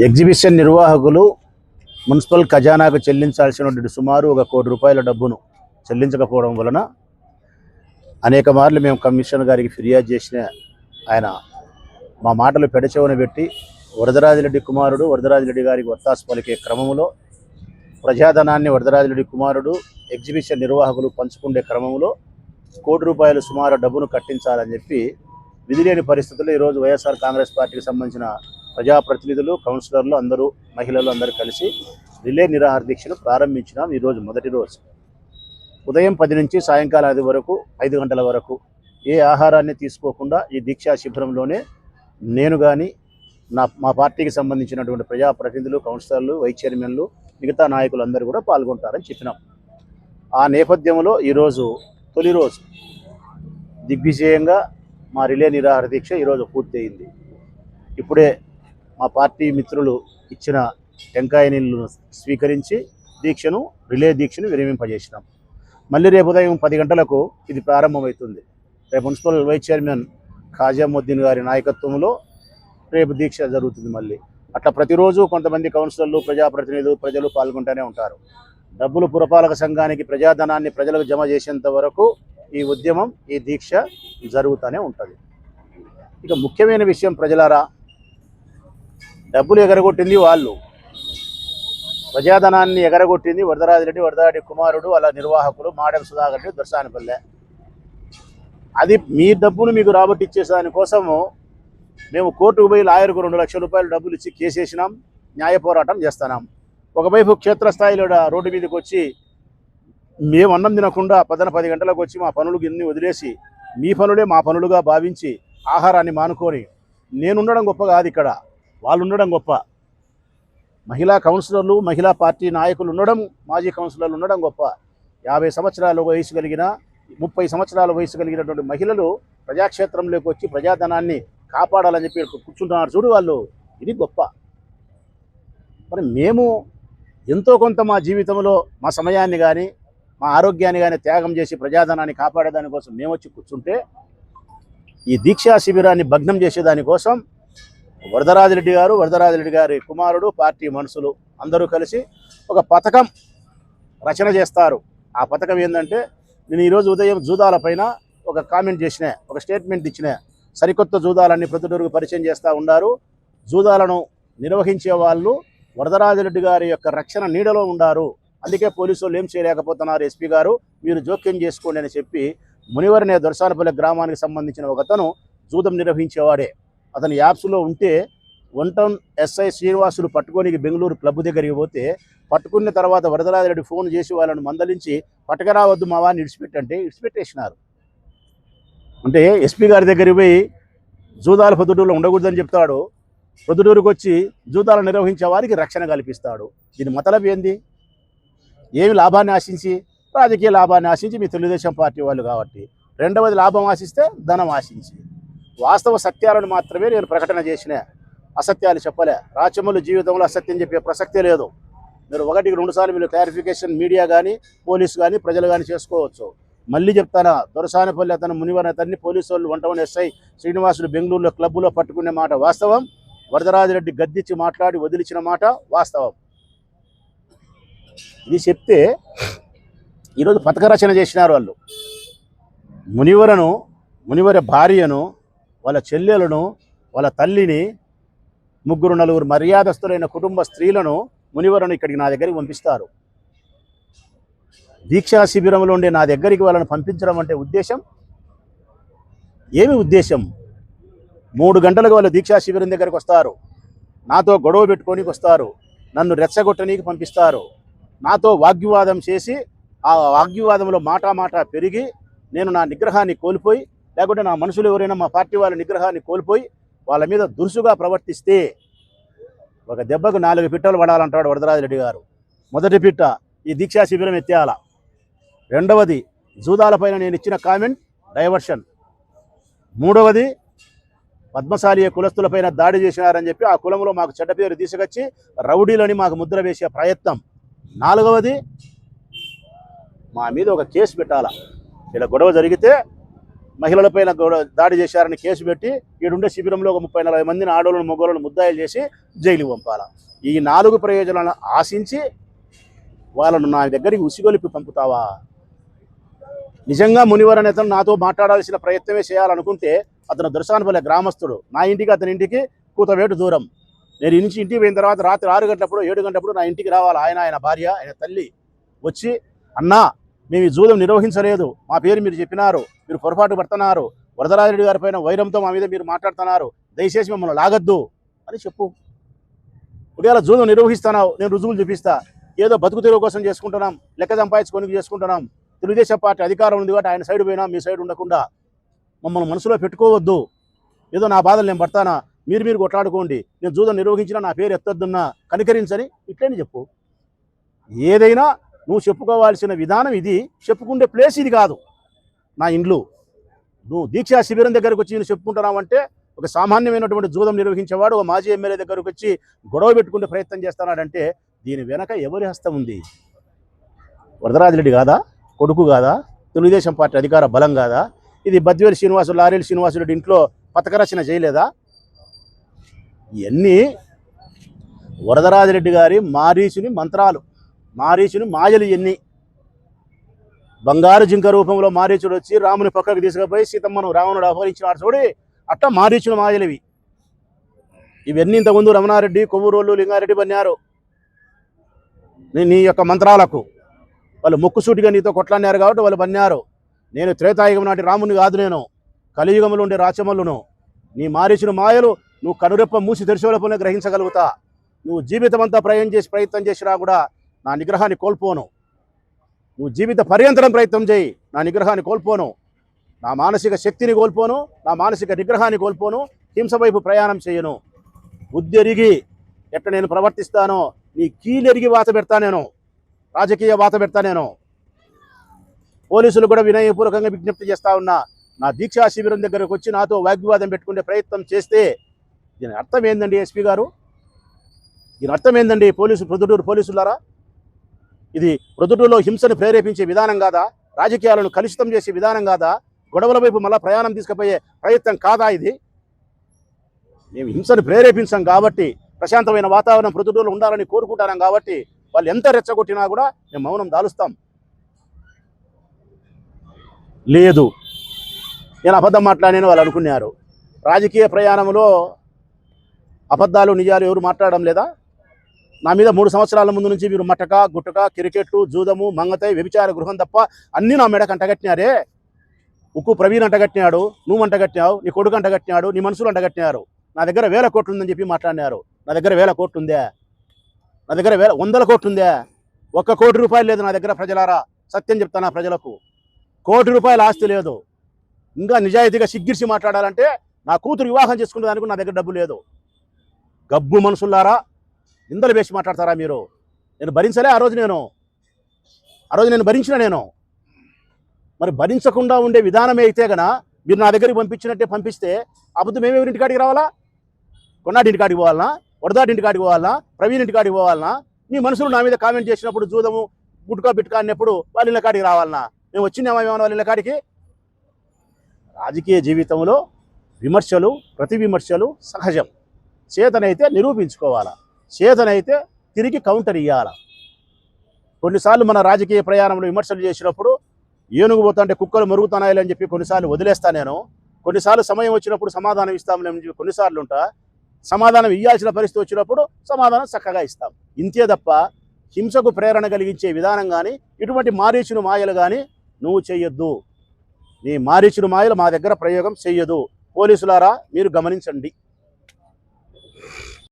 Exhibition నిర్వాహకులు municipal ఖజానాకు చెల్లించాల్సినటువంటి సుమారు ఒక కోటి రూపాయల డబ్బును చెల్లించకపోవడం వలన అనేక మార్లు మేము కమిషనర్ గారికి ఫిర్యాదు చేసిన ఆయన మా మాటలు పెడచెవున పెట్టి వరదరాజిరెడ్డి కుమారుడు వరదరాజిరెడ్డి గారికి ఒత్తాసు పలికే క్రమంలో ప్రజాధనాన్ని వరదరాజిరెడ్డి కుమారుడు ఎగ్జిబిషన్ నిర్వాహకులు పంచుకునే క్రమంలో కోటి రూపాయలు సుమారు డబ్బును కట్టించాలని చెప్పి విధిలేని పరిస్థితుల్లో ఈరోజు వైఎస్ఆర్ కాంగ్రెస్ పార్టీకి సంబంధించిన ప్రజాప్రతినిధులు కౌన్సిలర్లు అందరూ మహిళలు అందరూ కలిసి రిలే నిరాహార దీక్షను ప్రారంభించినాం ఈరోజు మొదటి రోజు. ఉదయం పది నుంచి సాయంకాలం ఐదు వరకు ఐదు గంటల వరకు ఏ ఆహారాన్ని తీసుకోకుండా ఈ దీక్షా శిబిరంలోనే నేను కానీ నా మా పార్టీకి సంబంధించినటువంటి ప్రజాప్రతినిధులు కౌన్సిలర్లు వైస్ చైర్మన్లు మిగతా నాయకులు అందరూ కూడా పాల్గొంటారని చెప్పినాం. ఆ నేపథ్యంలో ఈరోజు తొలి రోజు దిగ్విజయంగా మా రిలే నిరాహార దీక్ష ఈరోజు పూర్తయింది. ఇప్పుడే మా పార్టీ మిత్రులు ఇచ్చిన టెంకాయ నీళ్ళను స్వీకరించి దీక్షను రిలే దీక్షను విరమింపజేసినాం. మళ్ళీ రేపు ఉదయం పది గంటలకు ఇది ప్రారంభమవుతుంది. రేపు మున్సిపల్ వైస్ చైర్మన్ ఖాజాముద్దీన్ గారి నాయకత్వంలో రేపు దీక్ష జరుగుతుంది మళ్ళీ. అట్లా ప్రతిరోజు కొంతమంది కౌన్సిలర్లు ప్రజాప్రతినిధులు ప్రజలు పాల్గొంటూనే ఉంటారు. డబ్బులు పురపాలక సంఘానికి ప్రజాధనాన్ని ప్రజలకు జమ చేసేంత వరకు ఈ ఉద్యమం ఈ దీక్ష జరుగుతూనే ఉంటుంది. ఇక ముఖ్యమైన విషయం ప్రజలారా డబ్బులు ఎగరగొట్టింది వాళ్ళు. ప్రజాధనాన్ని ఎగరగొట్టింది వరదరాజిరెడ్డి వరదరాడి కుమారుడు అలా నిర్వాహకులు మాడెం సుధాకర్ రెడ్డి దర్శానిపల్లె అది మీ డబ్బును మీకు రాబట్టి రాబట్టిచ్చే దానికోసము మేము కోర్టుకు పోయి లాయర్కు రెండు లక్షల రూపాయలు డబ్బులు ఇచ్చి కేసేసినాం న్యాయ పోరాటం చేస్తున్నాం. ఒకవైపు క్షేత్రస్థాయిలో రోడ్డు మీదకి వచ్చి మేము అన్నం తినకుండా పదన పది గంటలకు వచ్చి మా పనులు గిన్ని వదిలేసి మీ పనులే మా పనులుగా భావించి ఆహారాన్ని మానుకొని నేను ఉండడం గొప్ప కాదు ఇక్కడ. వాళ్ళు ఉండడం గొప్ప. మహిళా కౌన్సిలర్లు మహిళా పార్టీ నాయకులు ఉండడం మాజీ కౌన్సిలర్లు ఉండడం గొప్ప. యాభై సంవత్సరాల వయసు కలిగిన ముప్పై సంవత్సరాల వయసు కలిగినటువంటి మహిళలు ప్రజాక్షేత్రంలోకి వచ్చి ప్రజాధనాన్ని కాపాడాలని చెప్పి కూర్చుంటున్నారు చూడు వాళ్ళు. ఇది గొప్ప. మరి మేము ఎంతో కొంత మా జీవితంలో మా సమయాన్ని కానీ మా ఆరోగ్యాన్ని కానీ త్యాగం చేసి ప్రజాధనాన్ని కాపాడేదానికోసం మేము వచ్చి కూర్చుంటే ఈ దీక్షా శిబిరాన్ని భగ్నం చేసేదానికోసం వరదరాజిరెడ్డి గారు వరదరాజిరెడ్డి గారి కుమారుడు పార్టీ మనుషులు అందరూ కలిసి ఒక పథకం రచన చేస్తారు. ఆ పథకం ఏంటంటే నేను ఈరోజు ఉదయం జూదాల పైన ఒక కామెంట్ చేసిన ఒక స్టేట్మెంట్ ఇచ్చిన సరికొత్త జూదాలన్నీ ప్రతిటూరుకు పరిచయం చేస్తూ ఉన్నారు జూదాలను నిర్వహించే వాళ్ళు వరదరాజిరెడ్డి గారి యొక్క రక్షణ నీడలో ఉండారు. అందుకే పోలీసు ఏం చేయలేకపోతున్నారు ఎస్పీ గారు మీరు జోక్యం చేసుకోండి అని చెప్పి మునివరనే దొరసానపల్లి గ్రామానికి సంబంధించిన ఒకతను జూదం నిర్వహించేవాడే. అతని యాప్స్లో ఉంటే వన్ టౌన్ ఎస్ఐ శ్రీనివాసులు పట్టుకొని బెంగళూరు క్లబ్ దగ్గరికి పోతే పట్టుకున్న తర్వాత వరదరాజరెడ్డి ఫోన్ చేసి వాళ్ళని మందలించి పట్టకరావద్దు మా వారిని ఇడిచిపెట్టంటే ఇడిచిపెట్టేసినారు. అంటే ఎస్పీ గారి దగ్గరికి పోయి జూదాల పొద్దుటూరులో ఉండకూడదని చెప్తాడు. పొద్దుటూరుకు వచ్చి జూదాలు నిర్వహించే వారికి రక్షణ కల్పిస్తాడు. దీని మతలబ్ ఏంది? ఏమి లాభాన్ని ఆశించి? రాజకీయ లాభాన్ని ఆశించి మీ తెలుగుదేశం పార్టీ వాళ్ళు కాబట్టి. రెండవది లాభం ఆశిస్తే ధనం ఆశించి. వాస్తవ సత్యాలను మాత్రమే నేను ప్రకటన చేసిన. అసత్యాలు చెప్పలే. రాచమల్లు జీవితంలో అసత్యం చెప్పే ప్రసక్తే లేదు. మీరు ఒకటికి రెండుసార్లు మీరు క్లారిఫికేషన్ మీడియా కానీ పోలీసు కానీ ప్రజలు కానీ చేసుకోవచ్చు. మళ్ళీ చెప్తానా దొరసానపల్లి అతను మునివర్ అతన్ని పోలీసు వాళ్ళు వంటవని ఎస్ఐ శ్రీనివాసులు బెంగళూరులో క్లబ్లో పట్టుకునే మాట వాస్తవం. వరదరాజిరెడ్డి గద్దిచ్చి మాట్లాడి వదిలిచిన మాట వాస్తవం. ఇది చెప్తే ఈరోజు పథక రచన చేసినారు వాళ్ళు. మునివరను మునివర భార్యను వాళ్ళ చెల్లెలను వాళ్ళ తల్లిని ముగ్గురు నలుగురు మర్యాదస్తులైన కుటుంబ స్త్రీలను మునివరను ఇక్కడికి నా దగ్గరికి పంపిస్తారు. దీక్షా శిబిరంలో ఉండే నా దగ్గరికి వాళ్ళని పంపించడం అంటే ఉద్దేశం? ఏమి ఉద్దేశం? మూడు గంటలకు వాళ్ళు దీక్షా శిబిరం దగ్గరికి వస్తారు. నాతో గొడవ పెట్టుకోనికి వస్తారు. నన్ను రెచ్చగొట్టనీకి పంపిస్తారు. నాతో వాగ్వివాదం చేసి ఆ వాగ్వివాదంలో మాటా మాట పెరిగి నేను నా నిగ్రహాన్ని కోల్పోయి లేకుంటే నా మనుషులు ఎవరైనా మా పార్టీ వాళ్ళ నిగ్రహాన్ని కోల్పోయి వాళ్ళ మీద దురుసుగా ప్రవర్తిస్తే ఒక దెబ్బకు నాలుగు పిట్టలు పడాలంటాడు వరదరాజరెడ్డి గారు. మొదటి పిట్ట ఈ దీక్షా శిబిరం ఎత్తేయాల. రెండవది జూదాలపైన నేను ఇచ్చిన కామెంట్ డైవర్షన్. మూడవది పద్మశాలి కులస్తులపైన దాడి చేసినారని చెప్పి ఆ కులంలో మాకు చెడ్డ పేరు తీసుకొచ్చి రౌడీలని మాకు ముద్ర వేసే ప్రయత్నం. నాలుగవది మా మీద ఒక కేసు పెట్టాలా. ఇలా గొడవ జరిగితే మహిళలపైన గొడ- దాడి చేశారని కేసు పెట్టి ఈడుండే శిబిరంలో ఒక ముప్పై నలభై మందిని ఆడోళ్ళను మొగోళ్ళను ముద్దాయిలు చేసి జైలు పంపాల. ఈ నాలుగు ప్రయోజనాలను ఆశించి వాళ్ళను నా దగ్గరికి ఉసిగొలిపి పంపుతావా? నిజంగా మునివర నేతలు నాతో మాట్లాడాల్సిన ప్రయత్నమే చేయాలనుకుంటే అతను దర్శనపల్లె గ్రామస్తుడు. నా ఇంటికి అతని ఇంటికి కూతవేటు దూరం. నేను ఇంటి ఇంటికి పోయిన తర్వాత రాత్రి ఆరు గంటలప్పుడు ఏడు గంటలప్పుడు నా ఇంటికి రావాలి. ఆయన ఆయన భార్య ఆయన తల్లి వచ్చి అన్నా మేము ఈ జూదం నిర్వహించలేదు. మా పేరు మీరు చెప్పినారు. మీరు పొరపాటు పడుతున్నారు. వరదరాజరెడ్డి గారి పైన వైరంతో మా మీద మీరు మాట్లాడుతున్నారు. దయచేసి మిమ్మల్ని లాగద్దు. అని చెప్పు. ఒకవేళ జూదం నిర్వహిస్తున్నావు నేను రుజువులు చూపిస్తా. ఏదో బతుకు తెరువు కోసం చేసుకుంటున్నాం లెక్క సంపాదించుకొని చేసుకుంటున్నాం. తెలుగుదేశం పార్టీ అధికారం ఉంది కాబట్టి ఆయన సైడ్ పోయినా మీ సైడ్ ఉండకుండా మమ్మల్ని మనసులో పెట్టుకోవద్దు. ఏదో నా బాధలు నేను పడతానా? మీరు మీరు కొట్లాడుకోండి. నేను జూదం నిర్వహించినా నా పేరు ఎత్తొద్దున్నా. కనికరించని ఇట్లని చెప్పు. ఏదైనా నువ్వు చెప్పుకోవాల్సిన విధానం ఇది. చెప్పుకుండే ప్లేస్ ఇది కాదు. నా ఇండ్లు. నువ్వు దీక్షా శిబిరం దగ్గరకు వచ్చి నేను చెప్పుకుంటున్నావంటే ఒక సామాన్యమైనటువంటి జూదం నిర్వహించేవాడు ఒక మాజీ ఎమ్మెల్యే దగ్గరకు వచ్చి గొడవ పెట్టుకునే ప్రయత్నం చేస్తున్నాడంటే దీని వెనక ఎవరి హస్తం ఉంది? వరదరాజరెడ్డి కాదా? కొడుకు కాదా? తెలుగుదేశం పార్టీ అధికార బలం కాదా? ఇది బద్వేలు శ్రీనివాసులు లారీలు శ్రీనివాసులు ఇంట్లో పథకరచన చేయలేదా? ఇవన్నీ వరదరాజరెడ్డి గారి మారీసుని మంత్రాలు. మారీచుని మాయలు ఎన్ని. బంగారు జింక రూపంలో మారీచుడు వచ్చి రాముని పక్కకు తీసుకుపోయి సీతమ్మను రావణుడు అపహరించినాడు చూడి అట్ట మారీచుని మాయలివి. ఇవన్నీ ఇంతకుముందు రమణారెడ్డి కొవ్వూరోళ్ళు లింగారెడ్డి బన్నారు నీ నీ యొక్క మంత్రాలకు వాళ్ళు ముక్కుసూటిగా నీతో కొట్లాడినారు కాబట్టి వాళ్ళు బన్నారు నేను త్రేతాయుగం నాటి రాముని కాదు నేను. కలియుగంలో ఉండే రాచమల్లును. నీ మారీచిన మాయలు నువ్వు కనురెప్ప మూసి తెరిచేలోపలనే గ్రహించగలుగుతా. నువ్వు జీవితం అంతా ప్రయాణం చేసి ప్రయత్నం చేసినా కూడా నా నిగ్రహాన్ని కోల్పోను. నువ్వు జీవిత పర్యంతరం ప్రయత్నం చేయి. నా నిగ్రహాన్ని కోల్పోను. నా మానసిక శక్తిని కోల్పోను. నా మానసిక నిగ్రహాన్ని కోల్పోను. హింస వైపు ప్రయాణం చేయను. బుద్ధెరిగి ఎట్ట నేను ప్రవర్తిస్తానో నీ కీలెరిగి వాత పెడతా నేను. రాజకీయ వాత పెడతా నేను. పోలీసులు కూడా వినయపూర్వకంగా విజ్ఞప్తి చేస్తా ఉన్నా నా దీక్షా శిబిరం దగ్గరకు వచ్చి నాతో వాగ్వివాదం పెట్టుకునే ప్రయత్నం చేస్తే దీని అర్థం ఏందండి ఎస్పీ గారు? దీని అర్థం ఏందండి పోలీసు ప్రొద్దుటూరు పోలీసులారా? ఇది ప్రొద్దుటూరులో హింసను ప్రేరేపించే విధానం కాదా? రాజకీయాలను కలుషితం చేసే విధానం కాదా? గొడవల వైపు మళ్ళా ప్రయాణం తీసుకుపోయే ప్రయత్నం కాదా ఇది? మేము హింసను ప్రేరేపించాం కాబట్టి ప్రశాంతమైన వాతావరణం ప్రొద్దుటూరులో ఉండాలని కోరుకుంటున్నాం కాబట్టి వాళ్ళు ఎంత రెచ్చగొట్టినా కూడా మేము మౌనం దాలుస్తాం. లేదు. నేను అబద్ధం మాట్లాడానని వాళ్ళు అనుకున్నారు. రాజకీయ ప్రయాణంలో అబద్ధాలు నిజాలు ఎవరు మాట్లాడడం లేదా? నా మీద మూడు సంవత్సరాల ముందు నుంచి మీరు మటక గుట్టక క్రికెట్ జూదము మంగతై వ్యభిచార గృహం తప్ప అన్నీ నా మెడకు అంటగట్టినారే. ఉక్కు ప్రవీణ్ అంటగట్టినాడు నువ్వు అంటగట్టినావు నీ కొడుకు అంటగట్టినాడు నీ మనుషులు అంటగట్టినారు. నా దగ్గర వేల కోట్లు ఉందని చెప్పి మాట్లాడినారు. నా దగ్గర వేల కోట్లు ఉందే నా దగ్గర వేల వందల కోట్లు ఉందే ఒక్క కోటి రూపాయలు లేదు నా దగ్గర ప్రజలారా. సత్యం చెప్తాను నా ప్రజలకు. కోటి రూపాయల ఆస్తి లేదు. ఇంకా నిజాయితీగా సిగ్గిరిసి మాట్లాడాలంటే నా కూతురు వివాహం చేసుకునే దానికి నా దగ్గర డబ్బు లేదు. గబ్బు మనుషుల్లారా నిందలు వేసి మాట్లాడతారా మీరు? నేను భరించలే ఆ రోజు నేను. ఆ రోజు నేను భరించిన నేను. మరి భరించకుండా ఉండే విధానమే అయితే గన మీరు నా దగ్గరికి పంపించినట్టే పంపిస్తే అబద్ధం మేము ఎవరి ఇంటికాడికి రావాలా? కొన్నాటి ఇంటికాడికి పోవాలనా? వడదాటి ఇంటి కాడికి పోవాలనా? ప్రవీణ్ ఇంటికాడికి పోవాలనా? మీ మనుషులు నా మీద కామెంట్ చేసినప్పుడు జూదము గుట్కా బిట్కా అన్నప్పుడు వాళ్ళ ఇళ్ళ కాడికి రావాలనా? మేము వచ్చినామా ఏమన్నా వాళ్ళ ఇళ్ళ కాడికి? రాజకీయ జీవితంలో విమర్శలు ప్రతి విమర్శలు సహజం. చేతనైతే నిరూపించుకోవాలా. చేతనైతే తిరిగి కౌంటర్ ఇవ్వాల కొన్నిసార్లు మన రాజకీయ ప్రయాణంలో విమర్శలు చేసినప్పుడు ఏనుగు పోతుంటే కుక్కలు మరుగుతున్నాయని చెప్పి కొన్నిసార్లు వదిలేస్తా నేను. కొన్నిసార్లు సమయం వచ్చినప్పుడు సమాధానం ఇస్తామని చెప్పి కొన్నిసార్లు ఉంటా. సమాధానం ఇవ్వాల్సిన పరిస్థితి వచ్చినప్పుడు సమాధానం చక్కగా ఇస్తాం. ఇంతే తప్ప హింసకు ప్రేరణ కలిగించే విధానం కానీ ఇటువంటి మారీచును మాయలు కానీ నువ్వు చెయ్యొద్దు నీ మారీచును మాయలు మా దగ్గర ప్రయోగం చెయ్యదు. పోలీసులారా మీరు గమనించండి.